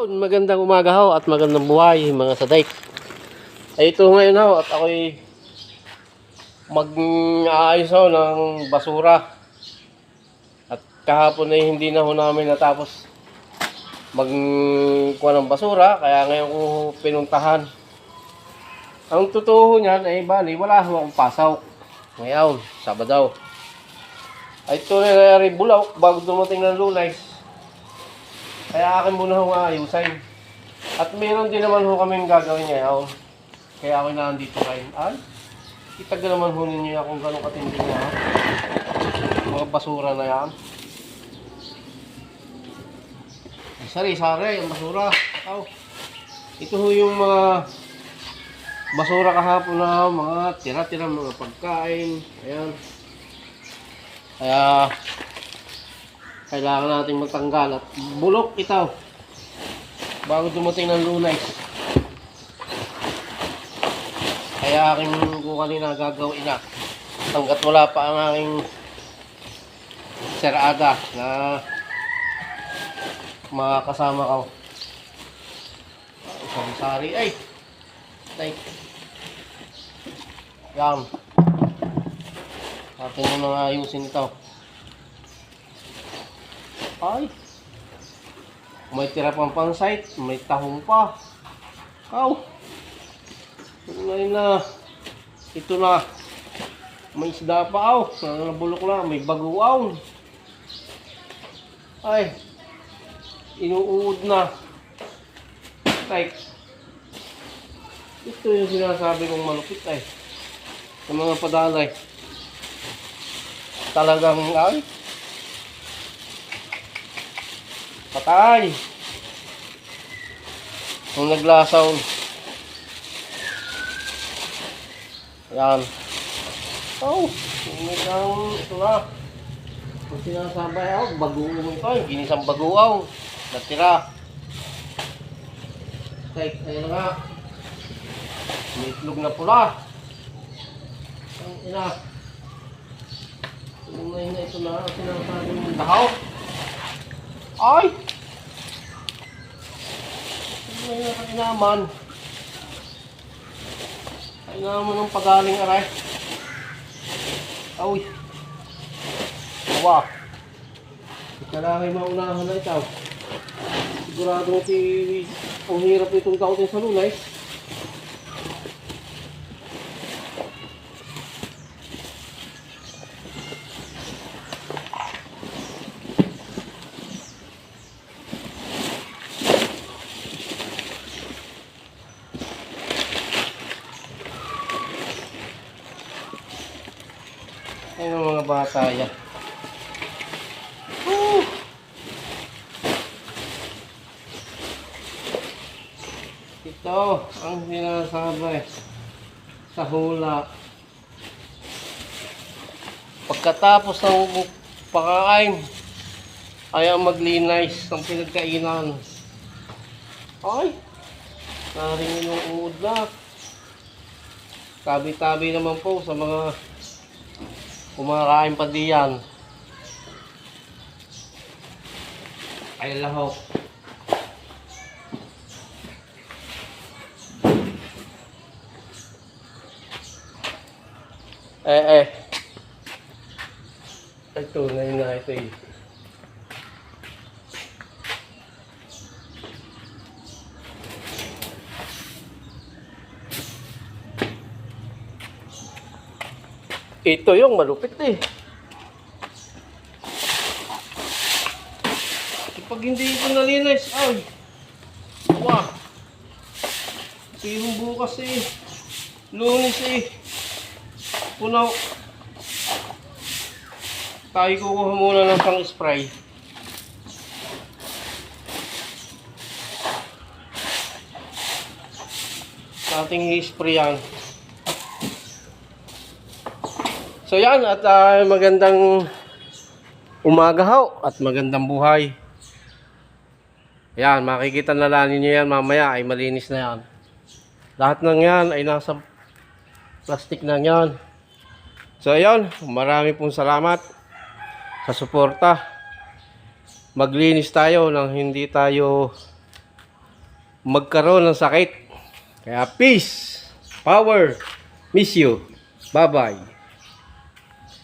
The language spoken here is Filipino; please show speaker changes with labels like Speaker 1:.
Speaker 1: Magandang umaga ho at magandang buhay mga saday. Ay ito ngayon ho at ako'y mag-aayos ho ng basura. At kahapon ay hindi na ho namin natapos magkuha ng basura kaya ngayon ko pinuntahan. Ang totoo niyan ay bali wala ho akong pasaw. Ngayon, Sabado. Ay ito na rin bulaw bago dumating ng lunes. Kaya akin muna ho ayusin. At meron din naman ho kaming gagawin ngayon. Kaya ako nandito kayo. Ay, itaga naman ho ninyo kung gano'ng katindi na. Mga basura na yan. Sari-sari, ang basura. Ikaw. Ito ho yung mga basura kahapon na mga tira-tira, mga pagkain. Ayan. Kaya, kailangan nating magtanggal at bulok ito bago dumating ng lunes. Kaya aking ko kanina gagawin na hanggat wala pa ang aking serada na mga kasama ko. Isang sari. Ay! Ay! Yan. Atin mo nang ayusin ito. Ay. May tira pang pang site, may tahong pa. Aw. Ngayon na. Ito na. May isda pa aw. Nabulok na, may baguaw. Ay. Inuud na. Like. Ito yung sinasabi kong malupit ay. Sa mga padalay. Talagang ay. Patay! Kung naglasaw. Ayan. Oh, umigang na. Kung sinasabay ako, baguong ito. Yung ginisang baguaw. Natira. Okay, ayun na nga. May itlog na pula. Ang ina. Ngayon na ito na, sinasabi mong dahaw. Ay! Na yung kainaman? Kainaman ng pagaling aray. Awi. Awa. Kailangan maunahan na ito. Sigurado si ang hirap itong kautin sa lulay. Ayun ang mga bata yan. Ito ang sinasabi sa hula. Pagkatapos ng pakain, ay ang maglinis ng pinagkainan. Ay! Naringin uod na. Tabi-tabi naman po sa mga kumakain pa diyan. Ay lahok. Eh eh. Ito na yun na ito eh. Ito yung malupit eh. Kapag hindi ito nalinis, ay. Wah. Kasi yung bukas eh. Lunes eh. Punaw. Tayo kukuha muna ng pang spray. Ating i-spray yan. So yan at ah, magandang umaga ho at magandang buhay. Yan, makikita na lang ninyo yan mamaya ay malinis na yan. Lahat ng yan ay nasa plastic na yan. So ayun, marami pong salamat sa suporta. Maglinis tayo nang hindi tayo magkaroon ng sakit. Kaya peace, power, miss you. Bye-bye.